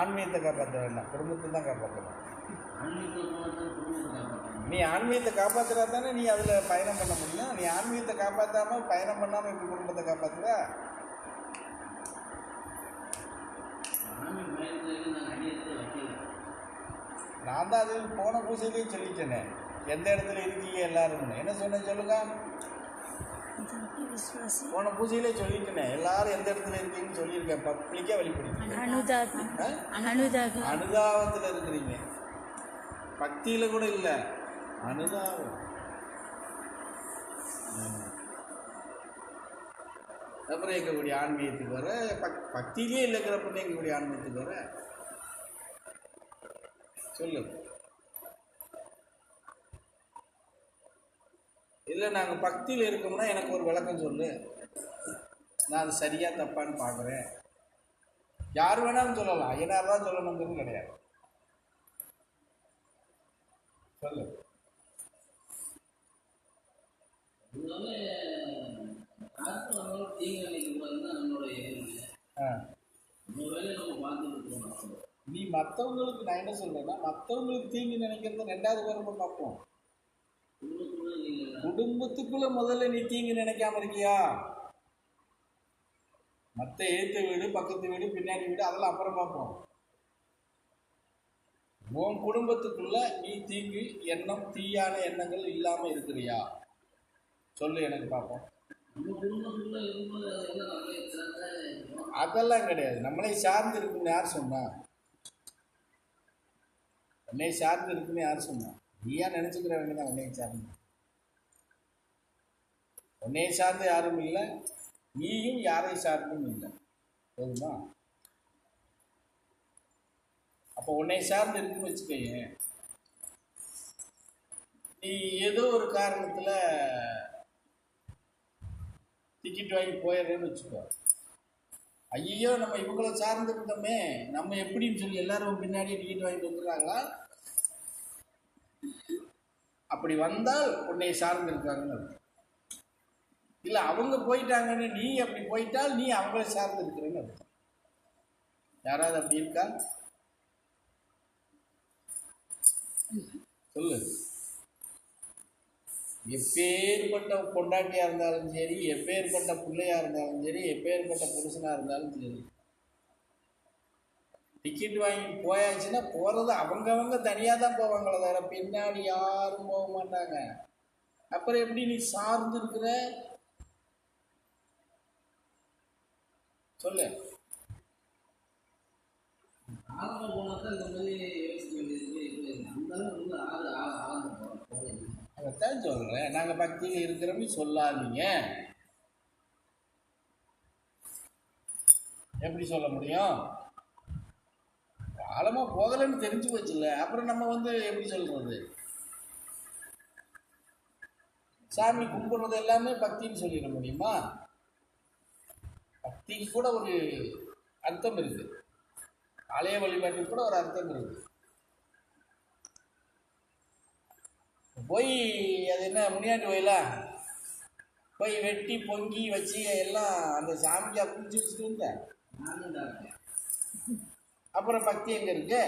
ஆன்மீகத்தை காப்பாற்ற வேண்டாம். குடும்பத்தை தான் காப்பாற்றணும் நீ ஆன்மீகத்தை காப்பாத்துறா தானே நீ அதில் பயணம் பண்ண முடியும். நீ ஆன்மீகத்தை காப்பாற்றாம பயணம் பண்ணாமல் எப்படி குடும்பத்தை காப்பாற்றுற நான் தான் அது போன பூசையிலேயே சொல்லிட்டேனே. எந்த இடத்துல இருக்கீங்க எல்லாரும் என்ன சொன்னேன் சொல்லுங்க? போன பூஜையிலே சொல்லிட்டேனே எல்லாரும் எந்த இடத்துல இருக்கீங்கன்னு சொல்லியிருக்கேன் பப்ளிக்காக வெளிப்படுத்தி அனுதாபி அனுதாபி அனுதாபத்தில் இருக்கிறீங்க. பக்தியில் கூட இல்லை. அனுதாபம். அப்புறம் எங்களுடைய ஆன்மீகத்துக்கு வர பக் பக்தியிலே இல்லைங்கிறப்ப எங்களுடைய ஆன்மீகத்துக்கு வர? சொல்லு. இல்லை நாங்கள் பக்தியில் இருக்கோம்னா எனக்கு ஒரு விளக்கம் சொல்லு. நான் அது சரியா தப்பான்னு பார்க்குறேன் யார் வேணாலும் சொல்லலாம். ஐயனார் தான் சொல்லணுங்கிறது கிடையாது. சொல்லு. நீ மற்றவங்களுக்கு நான் என்ன சொல்றேன்னா மற்றவங்களுக்கு தீங்கு நினைக்கிறது ரெண்டாவது வரம்பு பார்ப்போம். குடும்பத்துக்குள்ள முதல்ல நீ தீங்கு நினைக்காம இருக்கியா? மற்ற ஏத்த வீடு பக்கத்து வீடு பின்னாடி வீடு அதெல்லாம் அப்புறம் பார்ப்போம். உன் குடும்பத்துக்குள்ள நீ தீங்கு எண்ணம் தீயான எண்ணங்கள் இல்லாம இருக்கிறியா? சொல்லு எனக்கு பார்ப்போம். அதெல்லாம் கிடையாது. நம்மளே சார்ந்து இருக்குன்னு யார் சொன்னா? என்னை சார்ந்து இருக்குன்னு யார் சொன்னா? நீயா நினைச்சுக்கிற தான் உன்னை சார்ந்து. உன்னை சார்ந்து யாரும் இல்லை நீயும் யாரை சார்ந்தும் இல்லை. போதுமா? அப்போ உன்னை சார்ந்து இருக்குன்னு வச்சுக்கோங்க நீ ஏதோ ஒரு காரணத்தில் டிக்கெட் வாங்கி போயிடுறேன்னு வச்சுக்கோ. ஐயோ நம்ம இவங்கள சார்ந்துக்கிட்டோமே நம்ம எப்படின்னு சொல்லி எல்லாரும் பின்னாடி டிக்கெட் வாங்கிட்டு வந்துடுறாங்களா? அப்படி வந்தால் உன்னை சார்ந்து இருக்காங்கன்னு இல்லை அவங்க போயிட்டாங்கன்னு நீ அப்படி போயிட்டால் நீ அவங்கள சார்ந்து இருக்கிறேன்னு யாராவது அப்படி இருக்கா? சொல்லு. எப்பேற்பட்ட பொண்டாட்டியா இருந்தாலும் சரி எப்பேற்பட்ட பிள்ளையாக இருந்தாலும் சரி எப்பேற்பட்ட புருஷனா இருந்தாலும் சரி. டிக்கெட் வாங்கி போயாச்சுன்னா போறது அவங்கவங்க தனியாக தான் போவாங்களே தவிர பின்னாடி யாரும் போக மாட்டாங்க. அப்புறம் எப்படி நீ சார்ந்து இருக்கிற? சொல்லு. ஆரம்ப போனாக்கா இந்த மாதிரி யோசிக்க வேண்டியது இல்லை அந்த அளவு வந்து ஆறு ஆ- ஆரம்ப போகிறோம் போகுது அதைத்தான் சொல்றேன். நாங்க பக்தியில் இருக்கிறோம்னு சொல்லாதீங்க. எப்படி சொல்ல முடியும்? காலமா போகலைன்னு தெரிஞ்சு போச்சுல்ல. அப்புறம் நம்ம வந்து எப்படி சொல்றது? சாமி கும்பிடுறது எல்லாமே பக்தின்னு சொல்லிட முடியுமா? பக்திக்கு கூட ஒரு அர்த்தம் இருக்குது ஆலய வழிபாட்டுக்கு கூட ஒரு அர்த்தம் இருக்குது போய் அது என்ன முனியாண்டி கோயிலா? போய் வெட்டி பொங்கி வச்சு எல்லாம் அந்த சாமிக்கு புரிஞ்சு வச்சுட்டு இருந்தேன் அப்புறம் பக்தி எங்க இருக்கு?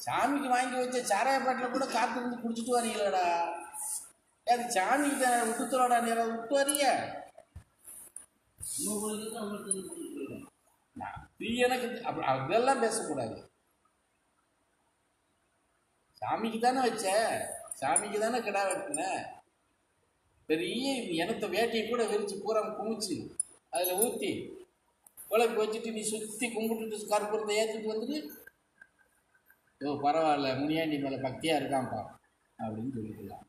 சாமிக்கு வாங்கி வச்ச சாராய பாட்டில் கூட காத்து வந்து குடிச்சிட்டு வரீங்களடா. அது சாமிக்கு விட்டுத்தரோடா நேரம் விட்டு வரீங்க இன்னும் கோயிலுக்கு தான் அவங்களுக்கு வந்து கூட்டிட்டு போயிடும் நான் நீ எனக்கு அதெல்லாம் பேசக்கூடாது. சாமிக்கு தானே வச்ச? சாமிக்கு தானே கிடா வெட்டின? பெரிய எனத்த வேட்டையை கூட விரிச்சு பூரா குமிச்சு அதில் ஊற்றி உலக்கு வச்சுட்டு நீ சுற்றி கும்பிட்டுட்டு கற்பூரத்தை ஏற்றிட்டு வந்துட்டு ஓ பரவாயில்ல முனியாண்டி மேலே பக்தியாக இருக்கான்ப்பா அப்படின்னு சொல்லிக்கலாம்.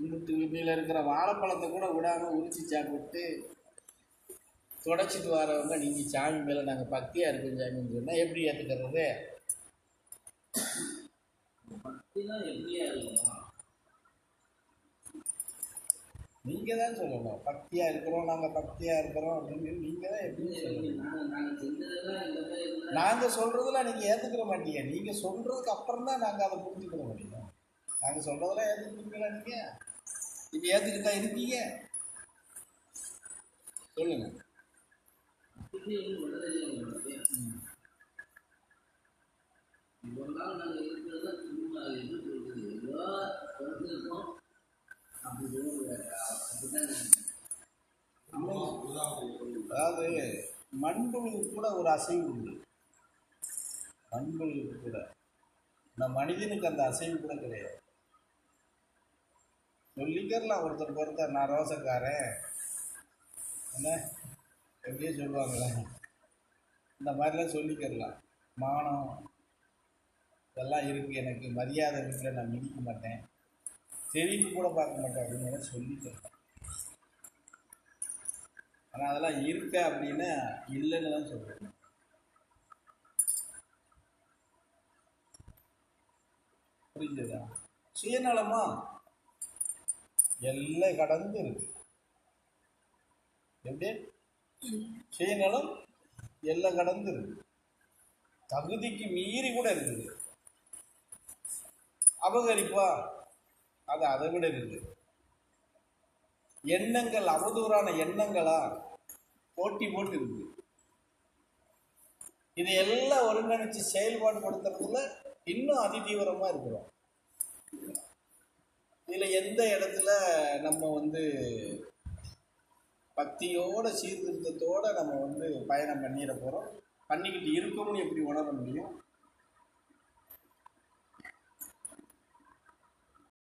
வீட்டு வீட்டில் இருக்கிற வாழைப்பழத்தை கூட விடாமல் உரிச்சு சாப்பிட்டு தொடச்சிட்டு வரவங்க நீங்கள் சாமி மேலே நாங்கள் பக்தியாக இருக்கோம் சாமின்னு சொன்னால் எப்படி ஏற்றுக்கிறது நீங்கள் தான் சொல்லணும். பக்தியாக இருக்கிறோம் நாங்கள் பக்தியாக இருக்கிறோம் அப்படின்னு நீங்கள் தான் எப்படி சொல்லணும்? நாங்கள் சொல்கிறதெல்லாம் நீங்கள் ஏற்றுக்கிற மாட்டீங்க. நீங்கள் சொல்கிறதுக்கு அப்புறம் தான் நாங்கள் அதை புரிஞ்சுக்கிற முடியும் நாங்கள் சொல்கிறதெல்லாம் ஏற்றுக்கிட்டீங்களா நீங்கள் நீங்கள் ஏற்றுக்கிட்டா இருக்கீங்க சொல்லுங்க. இவ்வளோ நாள் நாங்கள் என்ன ஏதோ பிறந்திருக்கோம் அப்படி அதாவது மண்புழுக்கு கூட ஒரு அசைவு உண்டு. மண்புழுக்கு கூட. இந்த மனிதனுக்கு அந்த அசைவு கூட கிடையாது. சொல்லிக்கிறலாம் ஒருத்தர் பொறுத்தர் நான் ரோசக்காரன். என்ன? எப்படியே சொல்லுவாங்களே இந்த மாதிரிலாம் சொல்லிக்கிறலாம். மானம். இதெல்லாம் இருக்குது எனக்கு மரியாதை வீட்டில் நான் மிதிக்க மாட்டேன். தெரிவி கூட பார்க்க மாட்டேன் அப்படின்னு சொல்லிக்கிறேன் ஆனால் அதெல்லாம் இருக்க அப்படின்னா இல்லைன்னு தான் சொல்கிறேன் புரிஞ்சுதா? சுயநலமா? எல்லை கடந்து இருக்கு எப்படி? சுயநலம் எல்லை கடந்து இருக்கு தகுதிக்கு மீறி கூட இருக்குது. அபகரிப்பா? அது அதை விட இருக்குது. எண்ணங்கள் அவதூறான எண்ணங்களா? போட்டி போட்டு இருக்கு இது எல்லாம் ஒருங்கிணைச்சு செயல்பாடு படுத்துறதுல இன்னும் அதிதீவிரமா இருக்கிறோம். இதில் எந்த இடத்துல நம்ம வந்து பக்தியோட சீர்திருத்தத்தோடு நம்ம வந்து பயணம் பண்ணிட போகிறோம் பண்ணிக்கிட்டு இருக்கோம்னு எப்படி உணர முடியும்?